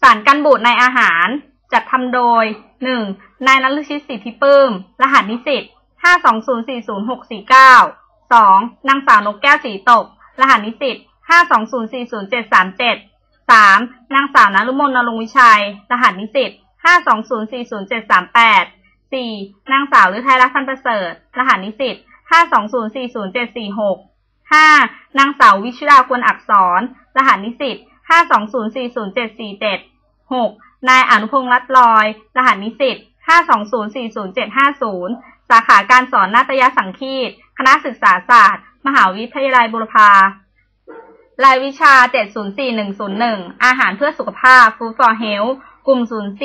สารกันบูดในอาหาร จัดทำโดย 1. นายนฤชิตสิทธิปื้ม รหัสนิสิต5204069 2. นางสาวนกแก้วสีตก รหัสนิสิต520-40737 3. นางสาวนรุมนนรงวิชัย รหัสนิสิต520407738 4. นางสาวฤทัยรักพันประเสริฐ รหัสนิสิต520407746 5. นางสาววิชุดากวนอักษร รหัสนิสิต520407747 6. นายอนุพงษ์รัตลอย รหัสนิสิต52040750 สาขาการสอนนาฏยสังคีต คณะศึกษาศาสตร์ มหาวิทยาลัยบุรพารายวิชา 704101 อาหารเพื่อสุขภาพ Food for Health กลุ่ม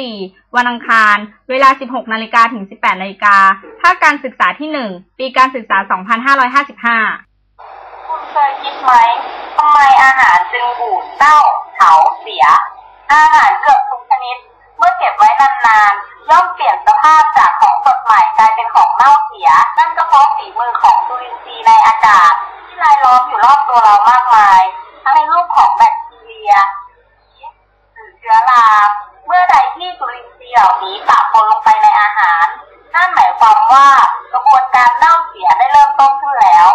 04 วันอังคาร เวลา 16 นาฬิกาถึง 18 นาฬิกา ภาคการศึกษาที่ 1 ปีการศึกษา 2555 คุณเคยคิดไหม ทำไมอาหารจึงบูดเน่าเฉาเสีย อาหารเกือบทุกชนิด เมื่อเก็บไว้นานๆ ย่อมเปลี่ยนสภาพจากของสดใหม่กลายเป็นของเน่าเสีย นั่นก็เพราะฝีมือของจุลินทรีย์ในอากาศ ที่รายล้อมอยู่รอบตัวเรามากมาย ทั้งในรูปของแบคทีเรียหรือเชื้อราเมื่อใดที่จุลินทรีย์เหล่านี้ปะปนลงไปในอาหาร นั่นหมายความว่ากระบวนการเน่าเสียได้เริ่มต้นขึ้นแล้ว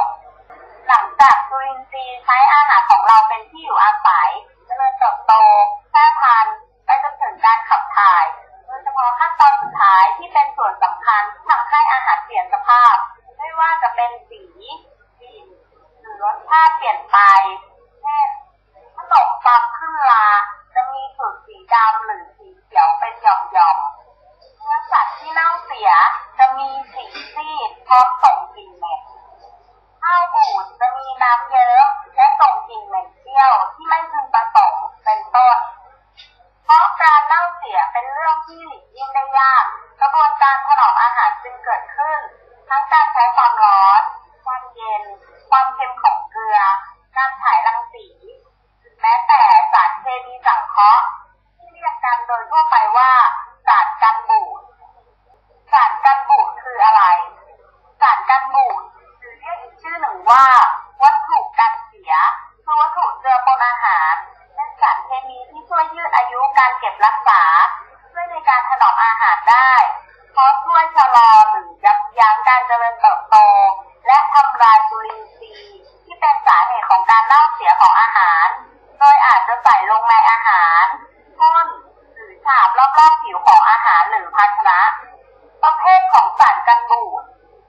หลังจากจุลินทรีย์ใช้อาหารของเราเป็นที่อยู่อาศัยเจริญเติบโตแพร่พันธุ์ไปจนถึงการขับถ่าย โดยเฉพาะขั้นตอนสุดท้ายที่เป็นส่วนสำคัญที่ทำให้อาหารเปลี่ยนสภาพ ไม่ว่าจะเป็นสีกลิ่น หรือรสชาติเปลี่ยนไป เช่นขนมปังขึ้นลา จะมีสูตรสีดำหรือสีเขียวเป็นหย่อมๆเนื้อสัตว์ที่เน่าเสียจะมีสีซีดพร้อมส่งกลิ่นเหม็นข้าวบูดจะมีน้ำเยิ้มและส่งกลิ่นเหม็นเปรี้ยวที่ไม่พึงประสงค์เป็นต้น เพราะการเน่าเสียเป็นเรื่องที่หลีกเลี่ยงได้ยาก กระบวนการถนอมอาหารจึงเกิดขึ้น ทั้งการใช้ความร้อน ความเย็น ความเค็มของเกลือ การฉายรังสีหรือแม้แต่สารเคมีสังเคราะห์ ที่เรียกกันโดยทั่วไปว่าสารกันบูด สารกันบูดคืออะไร สารกันบูดหรือเรียกอีกชื่อหนึ่งว่า วัตถุกันเสียคือวัตถุเจือปนอาหารเป็นสารเคมีที่ช่วยยืดอายุการเก็บรักษาช่วยในการถนอมอาหารได้ เพราะช่วยชะลอหรือยับยั้งการเจริญเติบโต และทำลายจุลินทรีย์ที่เป็นสาเหตุของการเน่าเสียของอาหาร โดยอาจจะใส่ลงในอาหารพ่นหรือฉาบรอบๆผิวของอาหารหรือภาชนะ ประเภทของสารกันบูด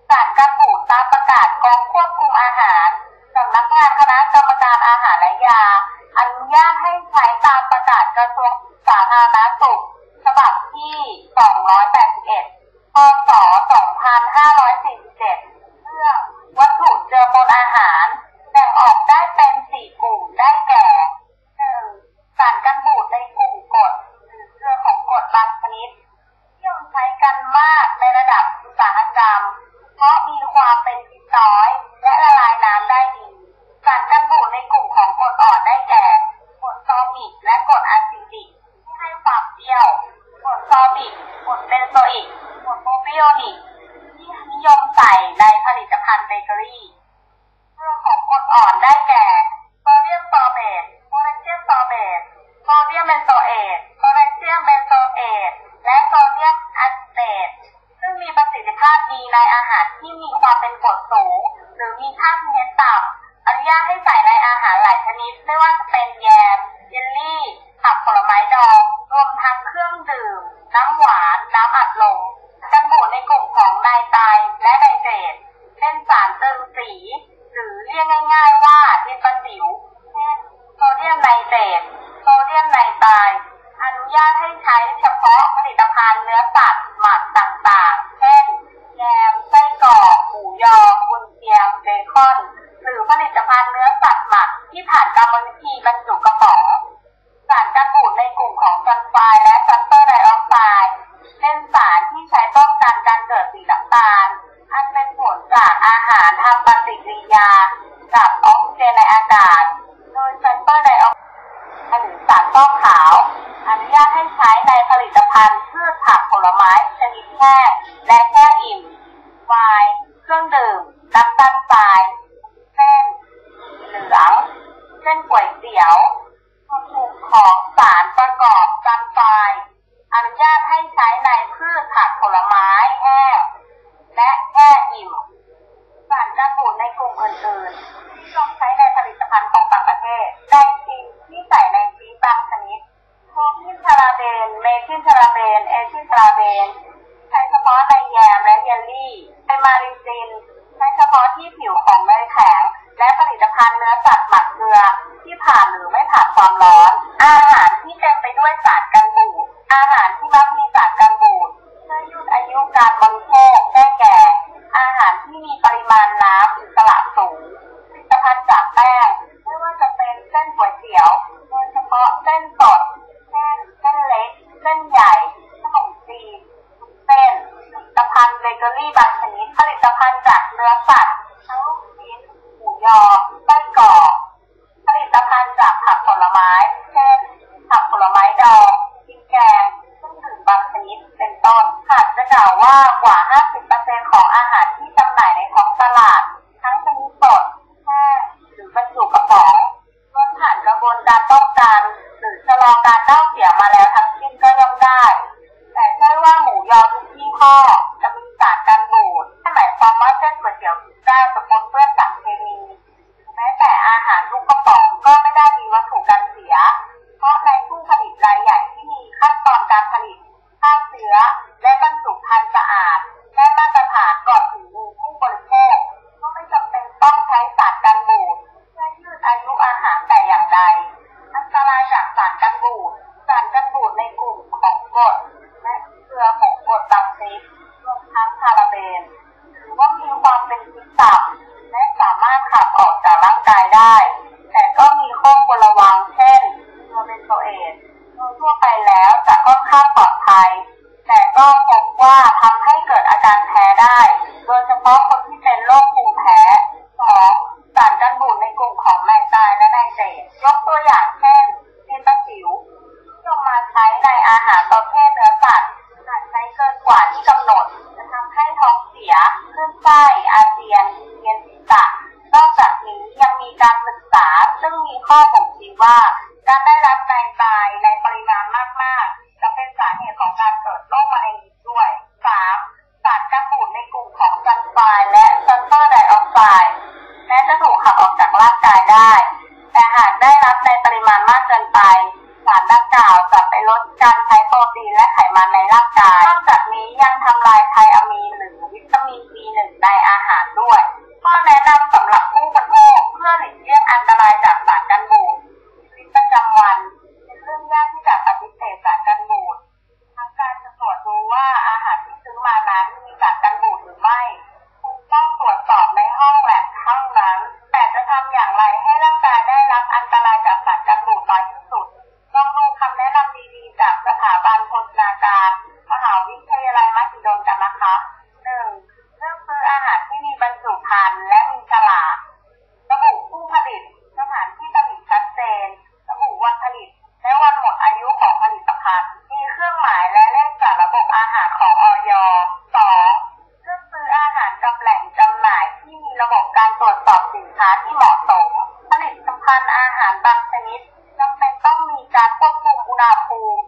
สารกันบูดตามประกาศกองควบคุมอาหารสำนักงานคณะกรรมการอาหารและยา อนุญาตให้ใช้ตามป ระกระทรวงสาธารณสุขฉบับที่ 281 พศ 2547 เรื่องวัตถุเจือปนอาหาร แบ่งออกได้เป็น 4 กลุ่มได้แก่ 1. สารกันบูดในกลุ่มกรดหรือเกลือของกรดบางชนิดที่ยังใช้กันมากในระดับอุตสาหกรรมเพรา รรมวิธีบรรจุกระป๋องสารกันบูดในกลุ่มของซัลฟายและซัลเฟอร์ไดออกไซด์เป็นสารที่ใช้ป้องกันการเกิดสีน้ำตาล อันเป็นผลจากอาหารทำปฏิกิริยา กับออกซิเจนในอากาศ โดยซัลเฟอร์ไดออกหรือสารฟอกขาว อนุญาตให้ใช้ในผลิตภัณฑ์พืชผักผลไม้ชนิดแช่และแช่อิ่มไวน์เครื่องดื่มน้ำตาลทรายเส้นเหลือง เส้นก๋วยเตี๋ยว ถูกของสารประกอบ from the ข้างปลอดภัย แต่ก็พบว่าทำให้เกิดอาการแพ้ได้ โดยเฉพาะคนที่เป็นโรคภูมิแพ้สองสารกันบูดในกลุ่มของแมงดาและไนเตรยกตัวอย่างเช่นซินตะสิวที่นำมาใช้ในอาหารประเภทเนื้อสัตว์ใช้เกินกว่าที่กำหนด จะทำให้ท้องเสียขึ้นไส้ายนอกจากนี้ยั บางชนิดจำเป็นต้องมีการควบคุมอุณหภูมิ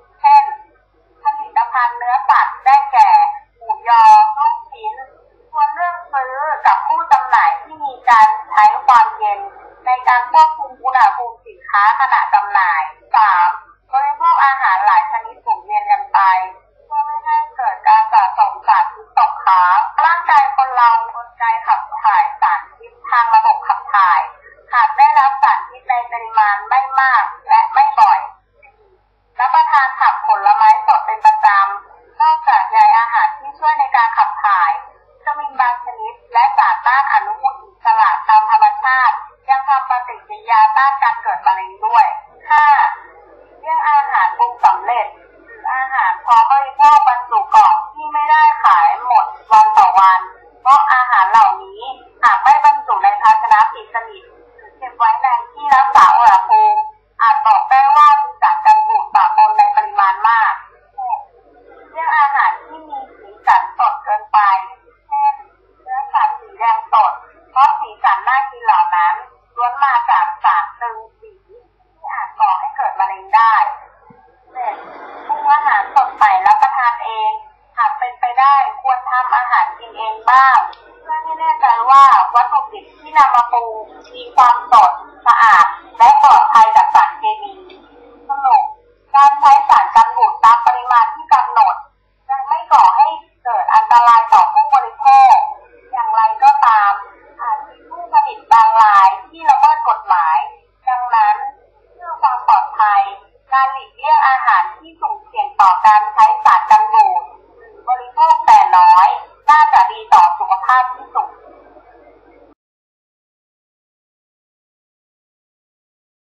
านอนุมูลอิสระตามธรรมชาติ ยังทำปฏิกิริยาต้านการเกิดมะเร็งด้วย เองบ้างเพื่อให้แน่ใจว่าวัตถุดิบที่นำมาปรุงมีความสดสะอาด และปลอดภัยจากสารเคมี